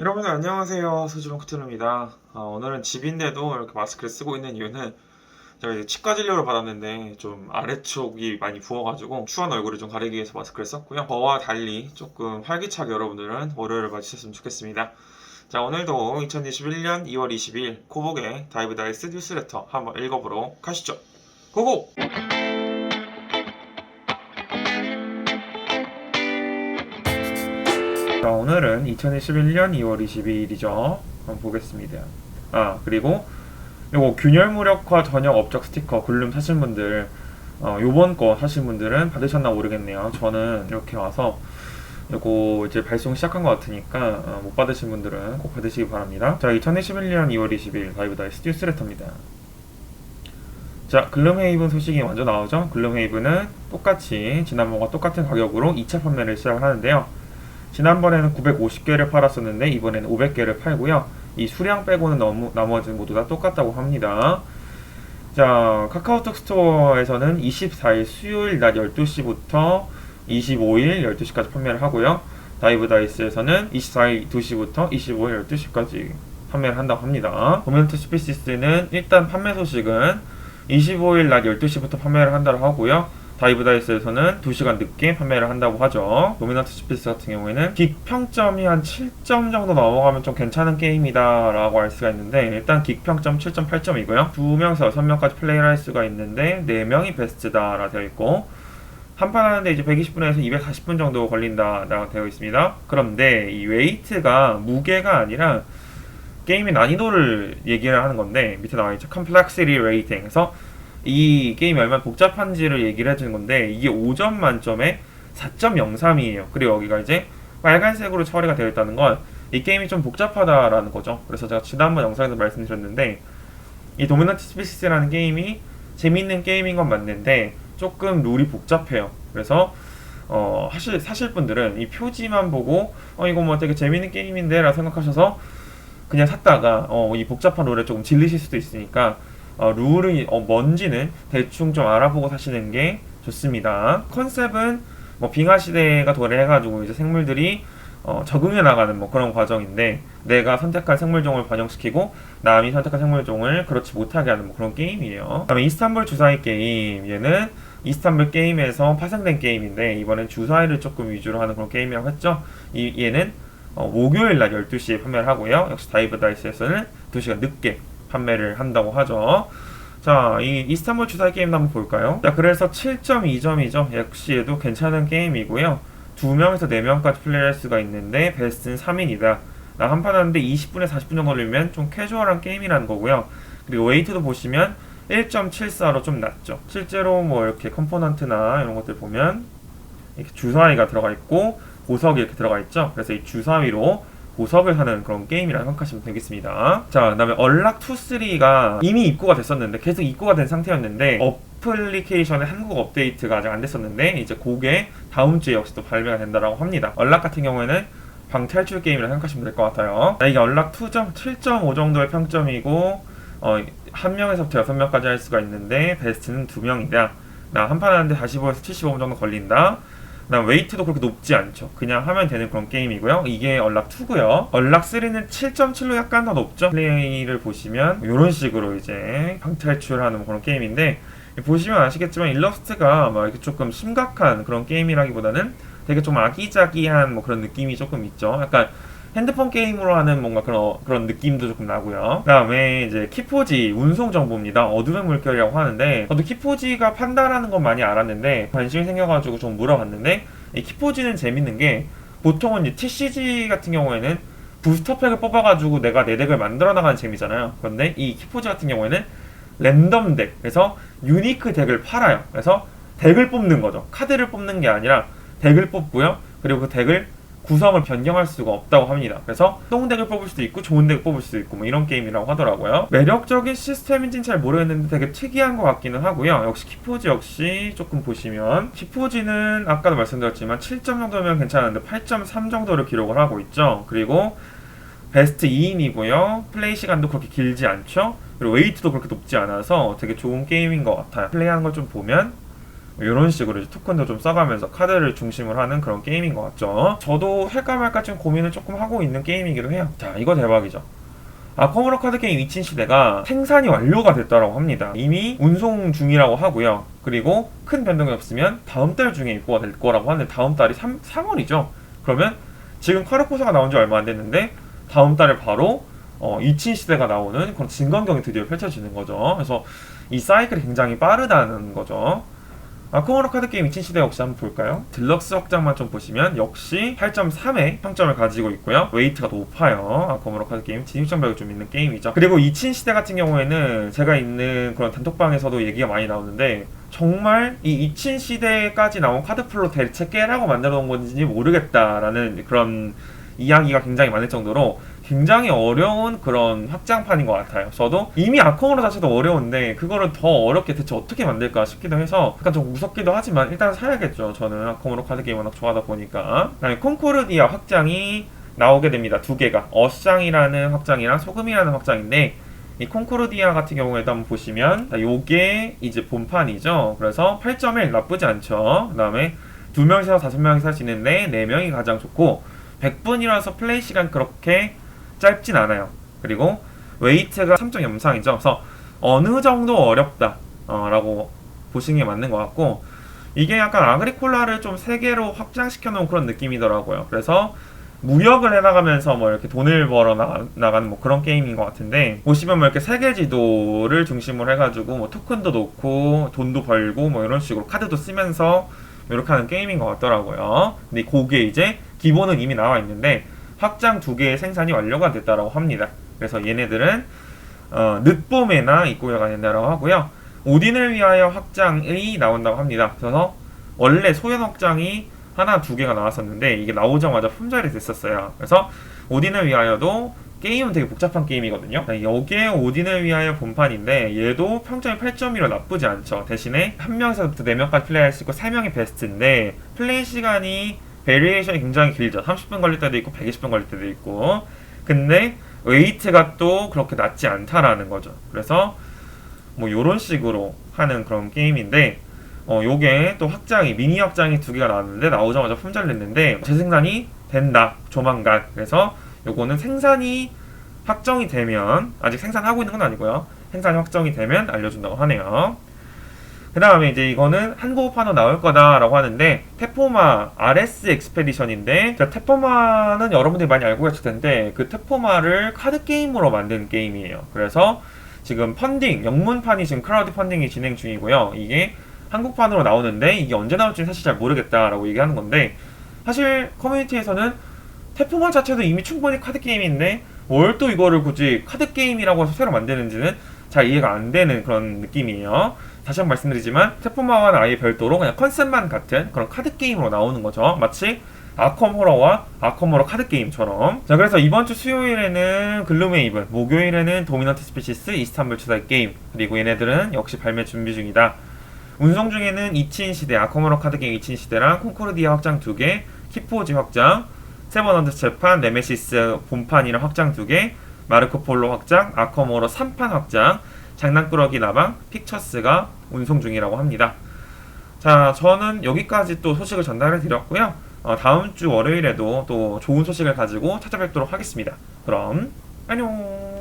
여러분들 안녕하세요. 소주롱 쿠트루입니다. 아, 오늘은 집인데도 이렇게 마스크를 쓰고 있는 이유는 제가 이제 치과 진료를 받았는데 좀 아래쪽이 많이 부어가지고 추한 얼굴을 좀 가리기 위해서 마스크를 썼고요. 저와 달리 조금 활기차게 여러분들은 월요일을 맞으셨으면 좋겠습니다. 자, 오늘도 2021년 2월 20일 코복의 다이브 다이스 뉴스레터 한번 읽어보러 가시죠. 고고! 자, 오늘은 2021년 2월 22일이죠. 한번 보겠습니다. 아, 그리고 요거 균열 무력화 전역 업적 스티커 글룸 사신 분들 어, 요번 거 사신 분들은 받으셨나 모르겠네요. 저는 이렇게 와서 요거 이제 발송 시작한 것 같으니까 어, 못 받으신 분들은 꼭 받으시기 바랍니다. 자, 2021년 2월 20일 다이브 다이스 뉴스레터입니다. 자, 글룸헤이븐 소식이 먼저 나오죠. 글룸헤이븐은 똑같이 지난번과 똑같은 가격으로 2차 판매를 시작하는데요. 지난번에는 950개를 팔았었는데 이번에는 500개를 팔고요. 이 수량 빼고는 너무 나머지는 모두 다 똑같다고 합니다. 자, 카카오톡 스토어에서는 24일 수요일 낮 12시부터 25일 12시까지 판매를 하고요. 다이브 다이스에서는 24일 2시부터 25일 12시까지 판매를 한다고 합니다. 도멘트 스피시스는 일단 판매 소식은 25일 낮 12시부터 판매를 한다고 하고요. 다이브 다이스에서는 2시간 늦게 판매를 한다고 하죠. 도미넌트 스피스 같은 경우에는 긱 평점이 한 7점 정도 넘어가면 좀 괜찮은 게임이다 라고 할 수가 있는데 일단 긱 평점 7.8점이고요. 2명에서 6명까지 플레이를 할 수가 있는데 4명이 베스트다 라 되어 있고 한 판 하는데 이제 120분에서 240분 정도 걸린다 라고 되어 있습니다. 그런데 이 웨이트가 무게가 아니라 게임의 난이도를 얘기를 하는 건데 밑에 나와 있죠. Complexity Rating에서 이 게임이 얼마나 복잡한지를 얘기를 해주는 건데 이게 5점 만점에 4.03이에요. 그리고 여기가 이제 빨간색으로 처리가 되어 있다는 건 이 게임이 좀 복잡하다라는 거죠. 그래서 제가 지난번 영상에서 말씀드렸는데 이 도미넌트 스피시스라는 게임이 재밌는 게임인 건 맞는데 조금 룰이 복잡해요. 그래서 어, 하실, 사실 분들은 이 표지만 보고 어, 이거 뭐 되게 재밌는 게임인데 라고 생각하셔서 그냥 샀다가 어, 이 복잡한 룰에 조금 질리실 수도 있으니까 어, 룰이 어, 뭔지는 대충 좀 알아보고 사시는 게 좋습니다. 컨셉은 뭐 빙하 시대가 도래해가지고 이제 생물들이 어, 적응해 나가는 뭐 그런 과정인데 내가 선택한 생물종을 번영시키고 남이 선택한 생물종을 그렇지 못하게 하는 뭐 그런 게임이에요. 그다음에 이스탄불 주사위 게임 얘는 이스탄불 게임에서 파생된 게임인데 이번엔 주사위를 조금 위주로 하는 그런 게임이라고 했죠. 이 얘는 어, 목요일 날 12시에 판매를 하고요. 역시 다이브 다이스에서는 2시간 늦게 판매를 한다고 하죠. 자, 이 이스탄불 주사위 게임도 한번 볼까요? 자, 그래서 7.2점이죠. 역시 얘도 괜찮은 게임이고요. 2명에서 4명까지 플레이할 수가 있는데 베스트는 3인이다. 나 한 판 하는데 20분에 40분 정도 걸리면 좀 캐주얼한 게임이라는 거고요. 그리고 웨이트도 보시면 1.74로 좀 낮죠. 실제로 뭐 이렇게 컴포넌트나 이런 것들 보면 이렇게 주사위가 들어가 있고 보석이 이렇게 들어가 있죠. 그래서 이 주사위로 보석을 하는 그런 게임이라고 생각하시면 되겠습니다. 자, 그 다음에 얼락 2, 3가 이미 입고가 됐었는데 계속 입고가 된 상태였는데 어플리케이션의 한국 업데이트가 아직 안 됐었는데 이제 그게 다음 주에 역시 또 발매가 된다라고 합니다. 얼락 같은 경우에는 방탈출 게임이라고 생각하시면 될 것 같아요. 자, 이게 얼락 2점 7.5 정도의 평점이고 어, 한 명에서부터 여섯 명까지 할 수가 있는데 베스트는 두 명이다. 나 한 판 하는데 45에서 75분 정도 걸린다. 그다음 웨이트도 그렇게 높지 않죠. 그냥 하면 되는 그런 게임이고요. 이게 얼락 2고요. 얼락 3는 7.7로 약간 더 높죠. 플레이를 보시면 이런 식으로 이제 방탈출하는 뭐 그런 게임인데 보시면 아시겠지만 일러스트가 막 이렇게 조금 심각한 그런 게임이라기보다는 되게 좀 아기자기한 뭐 그런 느낌이 조금 있죠. 약간 핸드폰 게임으로 하는 뭔가 그런 그런 느낌도 조금 나고요. 그다음에 이제 키포지 운송 정보입니다. 어둠의 물결이라고 하는데 저도 키포지가 판다라는 건 많이 알았는데 관심이 생겨가지고 좀 물어봤는데 이 키포지는 재밌는 게 보통은 이제 TCG 같은 경우에는 부스터팩을 뽑아가지고 내가 내 덱을 만들어 나가는 재미잖아요. 그런데 이 키포지 같은 경우에는 랜덤 덱, 그래서 유니크 덱을 팔아요. 그래서 덱을 뽑는 거죠. 카드를 뽑는 게 아니라 덱을 뽑고요. 그리고 그 덱을 구성을 변경할 수가 없다고 합니다. 그래서 똥 덱을 뽑을 수도 있고 좋은 덱을 뽑을 수도 있고 뭐 이런 게임이라고 하더라고요. 매력적인 시스템인지는 잘 모르겠는데 되게 특이한 것 같기는 하고요. 역시 키포지 역시 조금 보시면 키포지는 아까도 말씀드렸지만 7점 정도면 괜찮은데 8.3 정도를 기록을 하고 있죠. 그리고 베스트 2인이고요. 플레이 시간도 그렇게 길지 않죠. 그리고 웨이트도 그렇게 높지 않아서 되게 좋은 게임인 것 같아요. 플레이하는 걸 좀 보면 이런 식으로 토큰도 좀 써가면서 카드를 중심으로 하는 그런 게임인 것 같죠. 저도 할까 말까 좀 고민을 조금 하고 있는 게임이기도 해요. 자, 이거 대박이죠. 아코모로 카드 게임 이친 시대가 생산이 완료가 됐다고 합니다. 이미 운송 중이라고 하고요. 그리고 큰 변동이 없으면 다음 달 중에 입고가 될 거라고 하는데 다음 달이 3, 3월이죠. 그러면 지금 카르코사가 나온 지 얼마 안 됐는데 다음 달에 바로 어, 이친 시대가 나오는 그런 진광경이 드디어 펼쳐지는 거죠. 그래서 이 사이클이 굉장히 빠르다는 거죠. 아코모로 카드 게임 2친 시대 역시 한번 볼까요? 딜럭스 확장만 좀 보시면 역시 8.3의 평점을 가지고 있고요. 웨이트가 높아요. 아코모로 카드 게임 진입장벽이 좀 있는 게임이죠. 그리고 2친 시대 같은 경우에는 제가 있는 그런 단톡방에서도 얘기가 많이 나오는데 정말 이 2친 시대까지 나온 카드 풀로 대체 깨라고 만들어 놓은 건지 모르겠다라는 그런 이야기가 굉장히 많을 정도로 굉장히 어려운 그런 확장판인 것 같아요. 저도 이미 아콩으로 자체도 어려운데 그거를 더 어렵게 대체 어떻게 만들까 싶기도 해서 약간 좀 무섭기도 하지만 일단 사야겠죠. 저는 아콩으로 카드 게임 워낙 좋아하다 보니까. 그다음에 콩코르디아 확장이 나오게 됩니다. 두 개가 어쌍이라는 확장이랑 소금이라는 확장인데 이 콩코르디아 같은 경우에도 한번 보시면 자, 요게 이제 본판이죠. 그래서 8.1 나쁘지 않죠. 그 다음에 두 명이서 다섯 명이서 할 수 있는데 네 명이 가장 좋고 100분이라서 플레이 시간 그렇게 짧진 않아요. 그리고 웨이트가 3.03이죠. 그래서 어느 정도 어렵다 어, 라고 보시는 게 맞는 것 같고 이게 약간 아그리콜라를 좀세 개로 확장시켜 놓은 그런 느낌이더라고요. 그래서 무역을 해나가면서 뭐 이렇게 돈을 벌어 나가, 나가는 뭐 그런 게임인 것 같은데 보시면 뭐 이렇게 세계 지도를 중심으로 해가지고 뭐 토큰도 놓고 돈도 벌고 뭐 이런 식으로 카드도 쓰면서 이렇게 하는 게임인 것 같더라고요. 근데 그게 이제 기본은 이미 나와 있는데 확장 두 개의 생산이 완료가 됐다라고 합니다. 그래서 얘네들은 어, 늦봄에나 입고가 된다라고 하고요. 오딘을 위하여 확장이 나온다고 합니다. 그래서 원래 소형 확장이 하나 두 개가 나왔었는데 이게 나오자마자 품절이 됐었어요. 그래서 오딘을 위하여도 게임은 되게 복잡한 게임이거든요. 여기에 오딘을 위하여 본판인데 얘도 평점이 8.1로 나쁘지 않죠. 대신에 한 명에서부터 네 명까지 플레이할 수 있고 세 명이 베스트인데 플레이 시간이 베리에이션이 굉장히 길죠. 30분 걸릴 때도 있고 120분 걸릴 때도 있고. 근데 웨이트가 또 그렇게 낮지 않다라는 거죠. 그래서 뭐 요런 식으로 하는 그런 게임인데 어 요게 또 확장이 미니 확장이 두 개가 나왔는데 나오자마자 품절 냈는데 재생산이 된다. 조만간. 그래서 요거는 생산이 확정이 되면 아직 생산하고 있는 건 아니고요. 생산이 확정이 되면 알려준다고 하네요. 그 다음에 이제 이거는 한국어판으로 나올 거다라고 하는데 테포마 RS 엑스페디션인데 자, 테포마는 여러분들이 많이 알고 계실 텐데 그 테포마를 카드 게임으로 만든 게임이에요. 그래서 지금 펀딩 영문판이 지금 크라우드 펀딩이 진행 중이고요. 이게 한국판으로 나오는데 이게 언제 나올지 사실 잘 모르겠다라고 얘기하는 건데 사실 커뮤니티에서는 테포마 자체도 이미 충분히 카드 게임인데 뭘 또 이거를 굳이 카드 게임이라고 해서 새로 만드는지는 잘 이해가 안 되는 그런 느낌이에요. 다시 한 번 말씀드리지만 테포마와는 아예 별도로 그냥 컨셉만 같은 그런 카드 게임으로 나오는 거죠. 마치 아컴 호러와 아컴 호러 카드 게임처럼. 자, 그래서 이번 주 수요일에는 글루메이븐, 목요일에는 도미넌트 스피시스 이스탄불 추달 게임, 그리고 얘네들은 역시 발매 준비 중이다. 운송 중에는 이친 시대, 아컴 호러 카드 게임 이친 시대랑 콩코르디아 확장 2개, 키포지 확장, 세번언드 재판, 네메시스 본판이랑 확장 2개, 마르코 폴로 확장, 아컴 호러 3판 확장, 장난꾸러기 나방, 픽처스가 운송 중이라고 합니다. 자, 저는 여기까지 또 소식을 전달해 드렸고요. 어, 다음 주 월요일에도 또 좋은 소식을 가지고 찾아뵙도록 하겠습니다. 그럼 안녕.